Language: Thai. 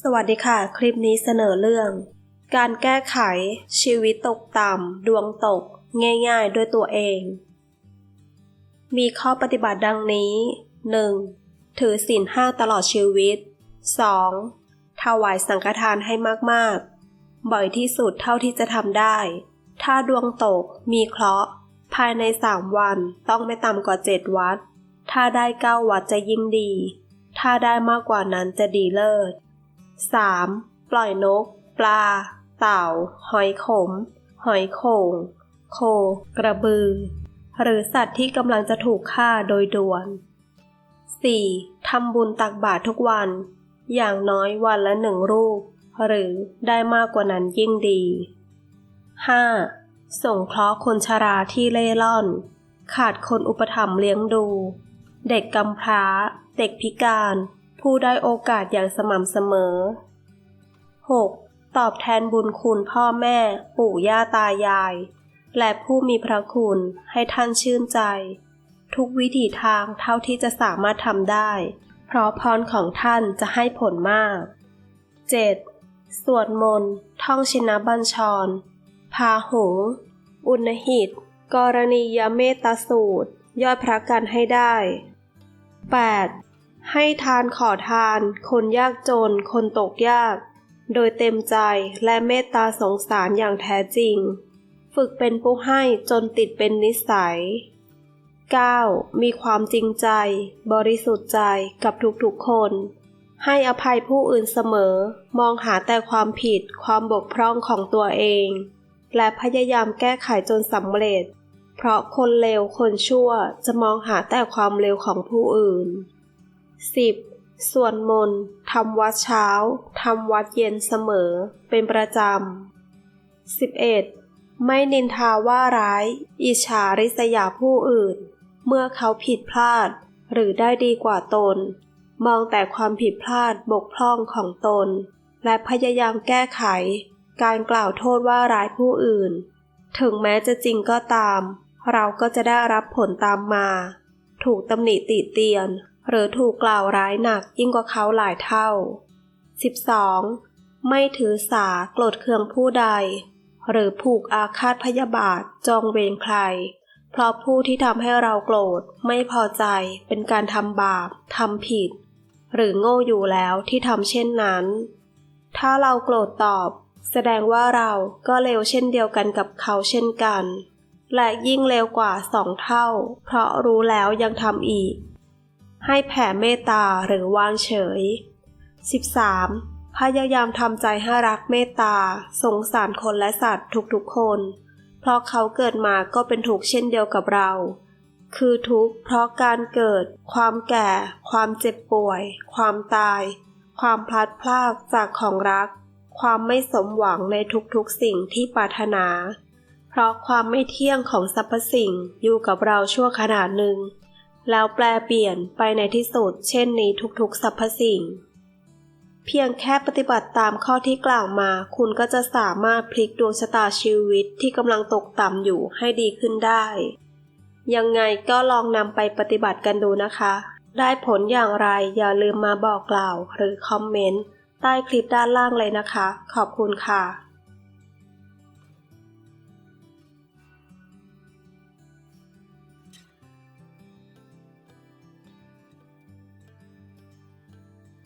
สวัสดีค่ะ คลิปนี้เสนอเรื่อง การแก้ไข ชีวิตตกต่ำ ดวงตก ง่ายๆ ด้วยตัวเอง มีข้อปฏิบัติดังนี้ 1. ถือศีลห้าตลอดชีวิต 2. ถวายสังฆทานให้มากๆ บ่อยที่สุดเท่าที่จะทำได้ ถ้าดวงตก มีเคราะห์ ภายในสามวันต้องไม่ต่ำกว่าเจ็ดวัด ถ้าได้เก้าวัดจะยิ่งดี ถ้าได้มากกว่านั้นจะดีเลิศ 3. ปล่อยนก ปลา เต่า หอยขม หอยโข่ง โค กระบือ หรือสัตว์ที่กำลังจะถูกฆ่าโดยด่วน 4. ทำบุญตักบาตรทุกวัน อย่างน้อยวันละหนึ่งรูป หรือได้มากกว่านั้นยิ่งดี 5. ส่งเคราะห์คนชราที่เล่ร่อน ขาดคนอุปถัมภ์เลี้ยงดู เด็กกำพร้า เด็กพิการ ผู้ได้โอกาสอย่างสม่ำเสมอ 6. ตอบแทนบุญคุณพ่อแม่ ปู่ย่าตายาย และผู้มีพระคุณให้ท่านชื่นใจ ทุกวิถีทางเท่าที่จะสามารถทำได้ เพราะพรของท่านจะให้ผลมาก 7. สวดมนต์ท่องชินบัญชร พาหงอุณหิต กรณียเมตตาสูตร ยอดพระกันให้ได้ 8. ให้ทานขอทาน คนยากจน คนตกยาก โดยเต็มใจและเมตตาสงสารอย่างแท้จริง ฝึกเป็นผู้ให้จนติดเป็นนิสัย 9. มีความจริงใจ บริสุทธิ์ใจกับทุกๆคน ให้อภัยผู้อื่นเสมอ มองหาแต่ความผิดความบกพร่องของตัวเอง และพยายามแก้ไขจนสำเร็จ เพราะคนเลวคนชั่วจะมองหาแต่ความเลวของผู้อื่น 10. ส่วนมนต์ทำวัดเช้าทำวัดเย็นเสมอ เป็นประจำ 11. ไม่นินทาว่าร้าย อิจฉาริษยาผู้อื่น เมื่อเขาผิดพลาด หรือได้ดีกว่าตน มองแต่ความผิดพลาดบกพร่องของตน และพยายามแก้ไข การกล่าวโทษว่าร้ายผู้อื่น ถึงแม้จะจริงก็ตาม เราก็จะได้รับผลตามมา ถูกตำหนิติเตียน หรือถูกกล่าวร้ายหนักยิ่งกว่าเขาหลายเท่า 12. ไม่ถือสาโกรธเคืองผู้ใด หรือผูกอาฆาตพยาบาทจองเวรใคร เพราะผู้ที่ทำให้เราโกรธไม่พอใจเป็นการทำบาปทำผิด หรือโง่อยู่แล้วที่ทำเช่นนั้น ถ้าเราโกรธตอบแสดงว่าเราก็เลวเช่นเดียวกันกับเขาเช่นกัน และยิ่งเลวกว่าสองเท่า เพราะรู้แล้วยังทำอีก ให้แผ่เมตตาหรือวางเฉย 13. พยายามทำใจให้รักเมตตา สงสารคนและสัตว์ทุกๆคน เพราะเขาเกิดมาก็เป็นทุกข์เช่นเดียวกับเรา คือทุกข์เพราะการเกิด ความแก่ ความเจ็บป่วย ความตาย ความพลัดพรากจากของรัก ความไม่สมหวังในทุกๆสิ่งที่ปรารถนา เพราะความไม่เที่ยงของสรรพสิ่งอยู่กับเราชั่วขณะหนึ่ง แล้วแปลเปลี่ยนไปในที่สุดเช่นนี้ทุกๆสรรพสิ่ง เพียงแค่ปฏิบัติตามข้อที่กล่าวมา คุณก็จะสามารถพลิกดวงชะตาชีวิตที่กำลังตกต่ำอยู่ให้ดีขึ้นได้ ยังไงก็ลองนำไปปฏิบัติกันดูนะคะ ได้ผลอย่างไรอย่าลืมมาบอกกล่าวหรือคอมเมนต์ใต้คลิปด้านล่างเลยนะคะ ขอบคุณค่ะ